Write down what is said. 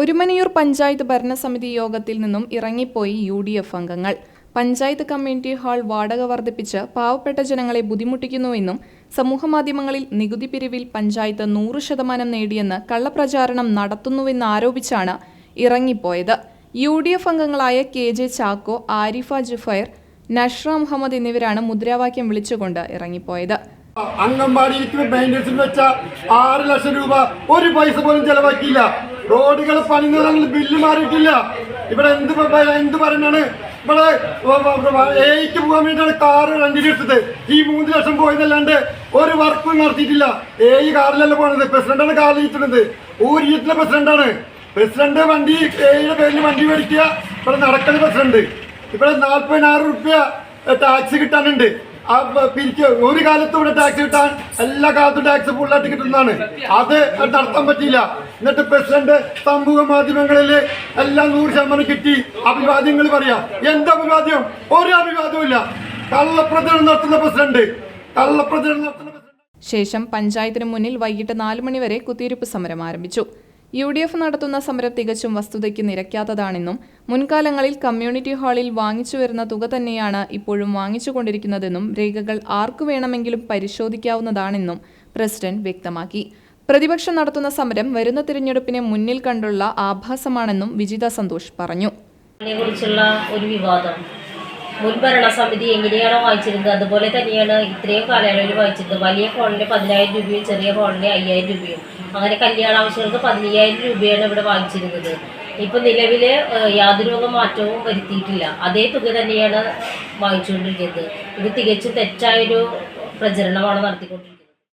ഒരുമനയൂർ പഞ്ചായത്ത് ഭരണസമിതി യോഗത്തിൽ നിന്നും ഇറങ്ങിപ്പോയി യു ഡി എഫ് അംഗങ്ങൾ. പഞ്ചായത്ത് കമ്മ്യൂണിറ്റി ഹാൾ വാടക വർദ്ധിപ്പിച്ച് പാവപ്പെട്ട ജനങ്ങളെ ബുദ്ധിമുട്ടിക്കുന്നുവെന്നും സമൂഹമാധ്യമങ്ങളിൽ നികുതി പിരിവിൽ പഞ്ചായത്ത് നൂറ് ശതമാനം നേടിയെന്ന് കള്ളപ്രചാരണം നടത്തുന്നുവെന്ന് ആരോപിച്ചാണ് ഇറങ്ങിപ്പോയത്. യു ഡി എഫ് അംഗങ്ങളായ കെ ജെ ചാക്കോ ആരിഫ ജുഫൈർ നഷ്ര മുഹമ്മദ് എന്നിവരാണ് മുദ്രാവാക്യം വിളിച്ചുകൊണ്ട് ഇറങ്ങിപ്പോയത്. അംഗൻവാടി വെച്ച ആറ് ലക്ഷം രൂപ ഒരു പൈസ പോലും ചെലവാക്കിയില്ല. റോഡുകൾ പണിഞ്ഞതെങ്കിൽ ബില്ല് മാറിയിട്ടില്ല. ഇവിടെ എന്ത് എന്ത് പറയുന്നതാണ്? ഇവിടെ എയ്ക്ക് പോകാൻ വേണ്ടിയാണ് കാറ് റെന്റിന് എടുത്തത്. ഈ മൂന്ന് ലക്ഷം പോയതല്ലാണ്ട് ഒരു വർക്കും നടത്തിയിട്ടില്ല. ഏഴ് കാറിലല്ല പോണത്. പ്രസിഡന്റാണ് കാറിൽ ഇരിക്കുന്നത്. ഊരിയത്തിലെ പ്രസിഡന്റാണ്. പ്രസിഡന്റ് വണ്ടി ഏയുടെ പേരിൽ വണ്ടി മേടിക്കുക. ഇവിടെ നടക്കുന്ന പ്രസിഡന്റ്. ഇവിടെ നാൽപ്പതിനായിരം റുപ്യ ടാക്സ് കിട്ടാനുണ്ട്. ആ പ- പിരിക്ക് ഒരു കാലത്ത് ഇവിടെ ടാക്സ് കിട്ടാൻ എല്ലാ കാലത്തും ടാക്സ് ഫുള്ളായിട്ട് കിട്ടുന്നതാണ്. അത് നടത്താൻ പറ്റിയില്ല. എന്നിട്ട് പ്രസിഡന്റ് സമൂഹ മാധ്യമങ്ങളിൽ എല്ലാം നൂറ് ശതമാനം കിട്ടി. അഭിവാദ്യങ്ങൾ പറയാം. എന്ത് അഭിവാദ്യം? ഒരു അഭിവാദ്യവും ഇല്ല. കള്ളപ്രചരണം നടത്തുന്ന പ്രസിഡന്റ്. കള്ളപ്രചരണം നടത്തുന്ന ശേഷം പഞ്ചായത്തിന് മുന്നിൽ വൈകിട്ട് നാലു മണിവരെ കുത്തിയിരിപ്പ് സമരം ആരംഭിച്ചു. യു ഡി എഫ് നടത്തുന്ന സമരം തികച്ചും വസ്തുതയ്ക്ക് നിരക്കാത്തതാണെന്നും മുൻകാലങ്ങളിൽ കമ്മ്യൂണിറ്റി ഹാളിൽ വാങ്ങിച്ചു വരുന്ന തുക തന്നെയാണ് ഇപ്പോഴും വാങ്ങിച്ചുകൊണ്ടിരിക്കുന്നതെന്നും രേഖകൾ ആർക്കു വേണമെങ്കിലും പരിശോധിക്കാവുന്നതാണെന്നും പ്രസിഡന്റ് വ്യക്തമാക്കി. പ്രതിപക്ഷം നടത്തുന്ന സമരം വരുന്ന തിരഞ്ഞെടുപ്പിനെ മുന്നിൽ കണ്ടുള്ള ആഭാസമാണെന്നും വിജിത സന്തോഷ് പറഞ്ഞു. ഒരു വിവാദം. മുൻ ഭരണസമിതി എങ്ങനെയാണോ വായിച്ചിരുന്നത്? അതുപോലെ തന്നെയാണ് ഇത്രയും കാലയളവിൽ വായിച്ചിരുന്നത്. വലിയ ഫോണിന് പതിനായിരം രൂപയും ചെറിയ ഫോണിന് അയ്യായിരം രൂപയും. അങ്ങനെ കല്യാണ ആവശ്യങ്ങൾക്ക് പതിനയ്യായിരം രൂപയാണ് ഇവിടെ വാങ്ങിച്ചിരുന്നത്. ഇപ്പൊ നിലവിൽ യാതൊരു മാറ്റവും വരുത്തിയിട്ടില്ല. അതേ തുക തന്നെയാണ് വാങ്ങിച്ചുകൊണ്ടിരിക്കുന്നത്. ഇത് തികച്ചും തെറ്റായൊരു പ്രചരണമാണ് നടത്തിക്കൊണ്ടിരിക്കുന്നത്.